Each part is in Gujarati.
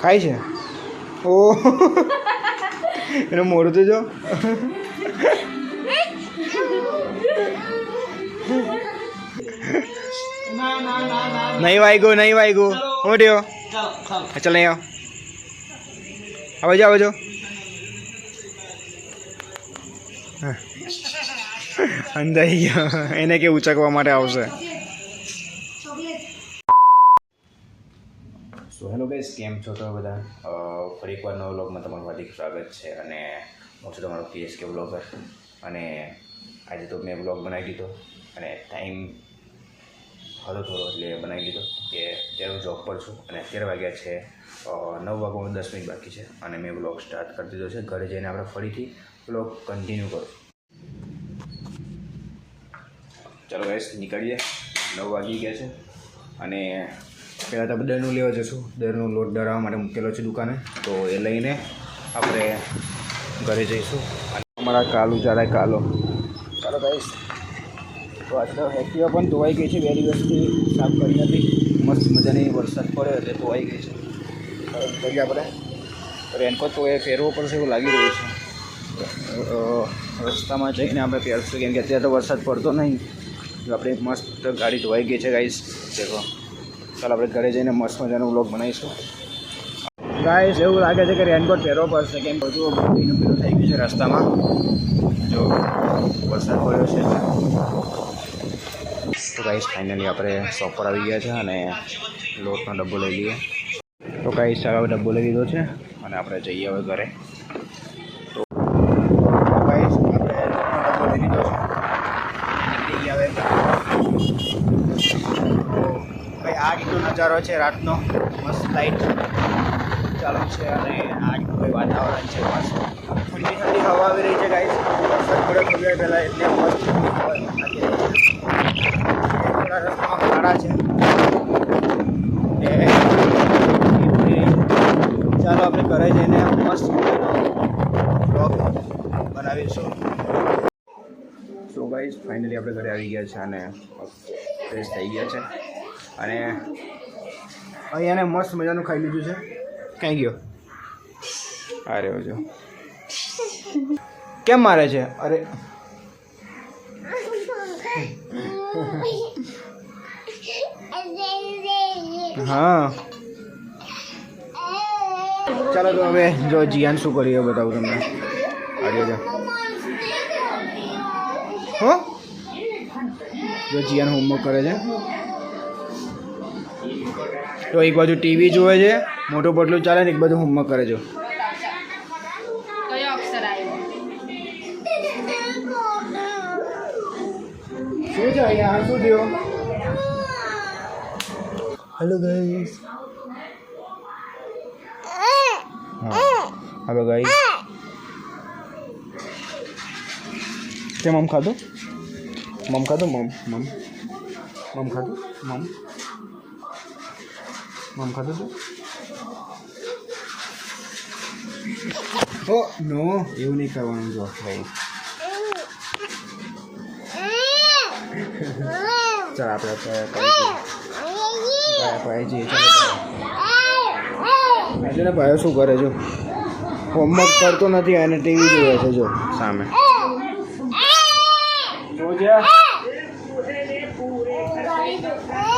ખાય છે? ઓ. એનું મોડું તો જો નહીં વાગ્યો નહીં વાગ્યું હું થયો ચાલ નહીં આવ. આવો જો આવો જો હા. અંદાઈ ગયો. એને કે ઉચકવા માટે આવશે સો હેલો ગાઈસ કેમ છો તો બધા? ફરી એકવાર નવો બ્લોગમાં તમારું હાર્દિક સ્વાગત છે અને હું છું તમારો પીએસકે કે વ્લોગર. અને આજે તો મેં વ્લોગ બનાવી દીધો અને ટાઈમ હતો થોડો એટલે બનાવી દીધો કે અત્યારે હું જોબ પર છું અને અત્યારે વાગ્યા છે નવ વાગવાનું દસ મિનિટ બાકી છે અને મેં બ્લોગ સ્ટાર્ટ કરી દીધો છે. ઘરે જઈને આપણે ફરીથી વ્લોગ કન્ટિન્યુ કરું. ચાલો ગાઈસ નીકળીએ. નવ વાગી ગયા છે અને પહેલાં તો આપણે દરનું લેવા જશું દરનો લોટ દળાવવા માટે મૂકેલો છે દુકાને. તો એ લઈને આપણે ઘરે જઈશું. અમારા કાલુ ચાલે કાલો. ચાલો ગાઈસ તો આજનો એક્ટિવા પણ ધોવાઈ ગઈ છે. બે દિવસથી સાફ કરી હતી મસ્ત મજાની વરસાદ પડ્યો એટલે ધોવાઈ ગઈ છે. પછી કરીએ આપણે. રેનકોટ તો એ પહેરવો પડશે એવું લાગી રહ્યું છે. રસ્તામાં જઈને આપણે પહેરશું કેમ કે અત્યારે તો વરસાદ પડતો નહીં. આપણે મસ્ત ગાડી ધોવાઈ ગઈ છે ગાઈસ દેખો ચાલો આપણે ઘરે જઈને મસ્ત મજાનો વ્લોગ બનાવીશું. ગાઈસ એવું લાગે છે કે રેનકોટ પહેરવો પડશે. કેમ બધું ભીનું ભીનું થઈ ગયું છે રસ્તામાં. જો, વરસાદ પડ્યો છે. તો ગાઈસ ફાઇનલી આપણે શોપ પર આવી ગયા છે અને લોટનો ડબ્બો લઈ લઈએ. તો ગાઈસ હવે ડબ્બો લઈ લીધો છે અને આપણે જઈએ હવે ઘરે તો ગાઈસ આપણે લોટનો ડબ્બો લઈ લીધો છે નીકળી ગયા હવે તો ભાઈ આ રીતનો નજારો છે રાતનો. મસ્ત લાઈટ ચાલુ છે અને આ કોઈ વાતાવરણ છે મસ્ત ઠંડી ઠંડી હવા આવી રહી છે ગાઈસ વરસાદ થોડી પહેલાં એટલે મસ્ત થોડા રસ્તામાં ખાડા છે. ચાલો આપણે ઘરે જઈને મસ્ત બ્લોગ બનાવીશું. સો ગાઈઝ ફાઇનલી આપણે ઘરે આવી ગયા છે અને ફ્રેશ થઈ ગયા છે. અને અહીંયાને મસ્ત મજાનું ખાઈ લીધું છે. ક્યાં ગયો? અરે જો કેમ મારે છે? અરે. હા. ચાલો તો હવે જો જીયાન શું કરીએ બતાવું તમને. આજે જો હો? જો જીયાન હોમવર્ક કરે છે. તો એક બાજુ ટીવી જોવે છે મોટું પટલું ચાલે ને એક બાજુ હોમવર્ક કરે છે. કયો અક્ષર આવ્યો? શું છે અહીંયા? શું થયું? હેલો ગાઈસ હેલો ગાઈસ કે મમ ખાધું? મમ ખાધું? મમ મમ. મમ ખાધું? મમ. મમ ખાધું તું ઓ નો એવું નહીં કરવાનું જો ભાઈ ચાલ આપણે કરી ભાઈ જઈએ ચાલો આજે ને ભાઈ શું કરે જો હોમવર્ક કરતો નથી અને ટીવી જોવે છે જો સામે જોજે ભાઈ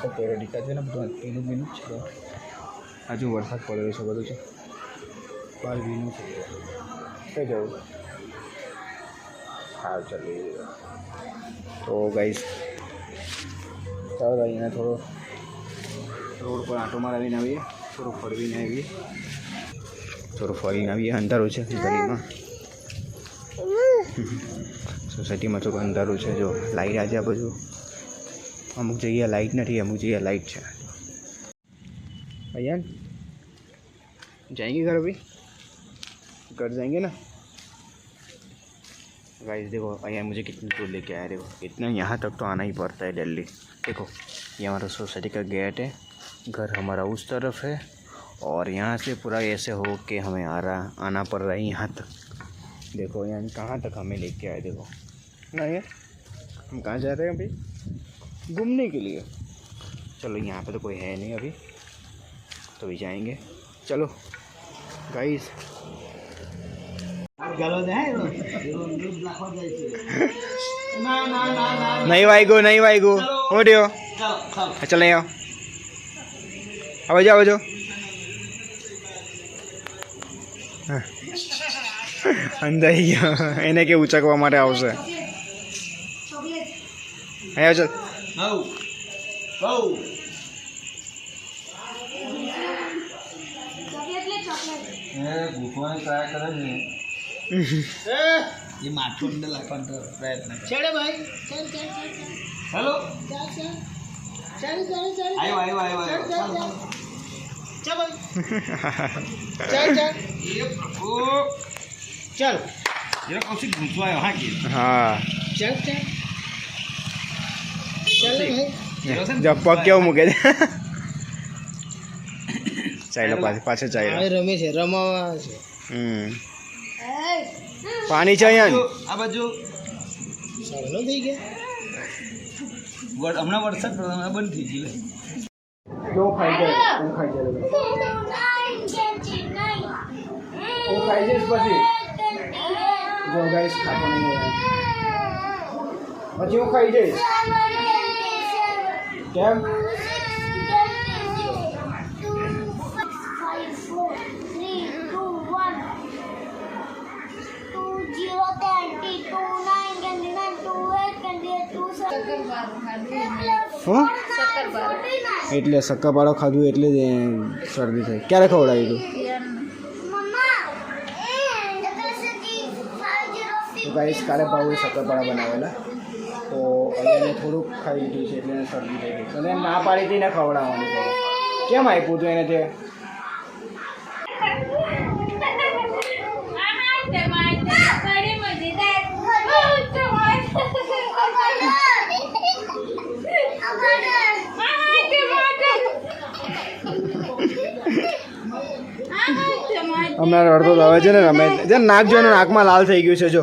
વરસાદ પડ્યો ડીકા છે ને બધું ભીનું ભીનું જ છે. હજુ વરસાદ પડેલો છે બધું છે. બહાર ભીનું છે. કઈ જવું હા ચાલો તો ગાઈસ ચાલો તો અહીંયા થોડો રોડ પર આંટો મારાવીને આવીએ. થોડું ફરવીને આવીએ. થોડું ફરીને આવીએ અંધારું છે ગલીમાં સોસાયટીમાં થોડું અંધારું છે જો લાઈટ આજે આ બધું અમુક જગ્યાએ લાઈટ નથી અમુક જગ્યાએ લાઈટ છે भैया जाएंगे घर अभी घर जाएंगे ना गाइस देखो भैया मुझे कितनी दूर लेके आया देखो इतना यहाँ तक तो आना ही पड़ता है दिल्ली देखो ये हमारा सोसाइटी का गेट है घर हमारा उस तरफ है और यहाँ से पूरा ऐसे हो के हमें आ रहा आना पड़ रहा है यहाँ तक देखो यहाँ कहाँ तक हमें लेके आए देखो नहीं है हम कहाँ जा रहे हैं अभी घूमने के लिए चलो यहाँ पे तो कोई है नहीं अभी तो भी जाएंगे चलो गाइस નહીં વાગ્યો નહીં વાગ્યો હું રહ્યો ચાલ નહીં આવો આવો જાઓ જો અંદાઈ ગયો એને કે ઉચકવા માટે આવશે અહીંયા ચાલ એ માથું અંદર લાખવાનો પ્રયત્ન ચડે ભાઈ. ચાલ ચાલ ચાલ હેલો? ચાલ ચાલ ચાલ ચાલ ચાલ આવ્યો આવ્યો આવ્યો ચાલ. ભાઈ. એ એ કૌશિક ઘૂંસવા આવ્યો હા કે. હા. ચાલ ચાલ ભાઈ જો. પગ કેવું મૂકે છે? ચાલો પાછળ પાછો ચાલ્યો. રમે છે રમાવા છે. હમ. પાણી છે અહીંયા? આ બાજુ સારો થઈ ગયા. હમણાં વરસાદ બંધ થઈ ગયું. ખાઈ જાય હું ખાઈ જાય. હું ખાઈ જઈશ પછી? જો ખાતો નહીં પછી હું ખાઈ જઈશ. કેમ? એટલે શક્કરપારો ખાધું એટલે શરદી થઈ. ક્યારે ખવડાવી તું? તો ગાઈસ કાલે ભાવે શક્કરપારા બનાવેલા. તો અહીંયા થોડુંક ખાઈ લીધું છે એટલે એને શરદી થઈ ગઈ અને ના પાડી હતી ને ખવડાવવાની તો. કેમ આપ્યું હતું એને તે? હમણાં રડતો તો હવે છે ને રમે જે નાક જો નાકમાં લાલ થઈ ગયું છે જો.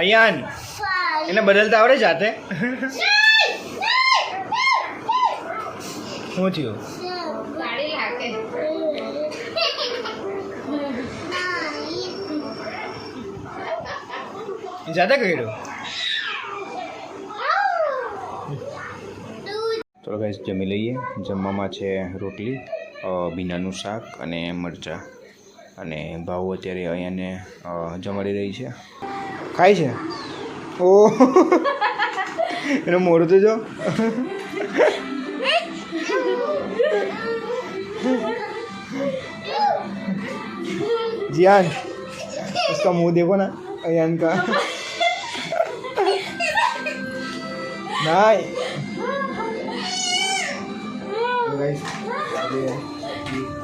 અયાન એને બદલતા આવડે જાતે શું થયું? જાતે કર્યું? થોડો ગાઈસ જમી લઈએ. જમવામાં છે રોટલી ભીનાનું શાક અને મરચાં. અને ભાવ અત્યારે અહીંયાને અ, જમાડી રહી છે ખાય છે ઓ એનું મોડું તો જો जियान उसका मुंह देखो ना अयान का नहीं तो guys, अभी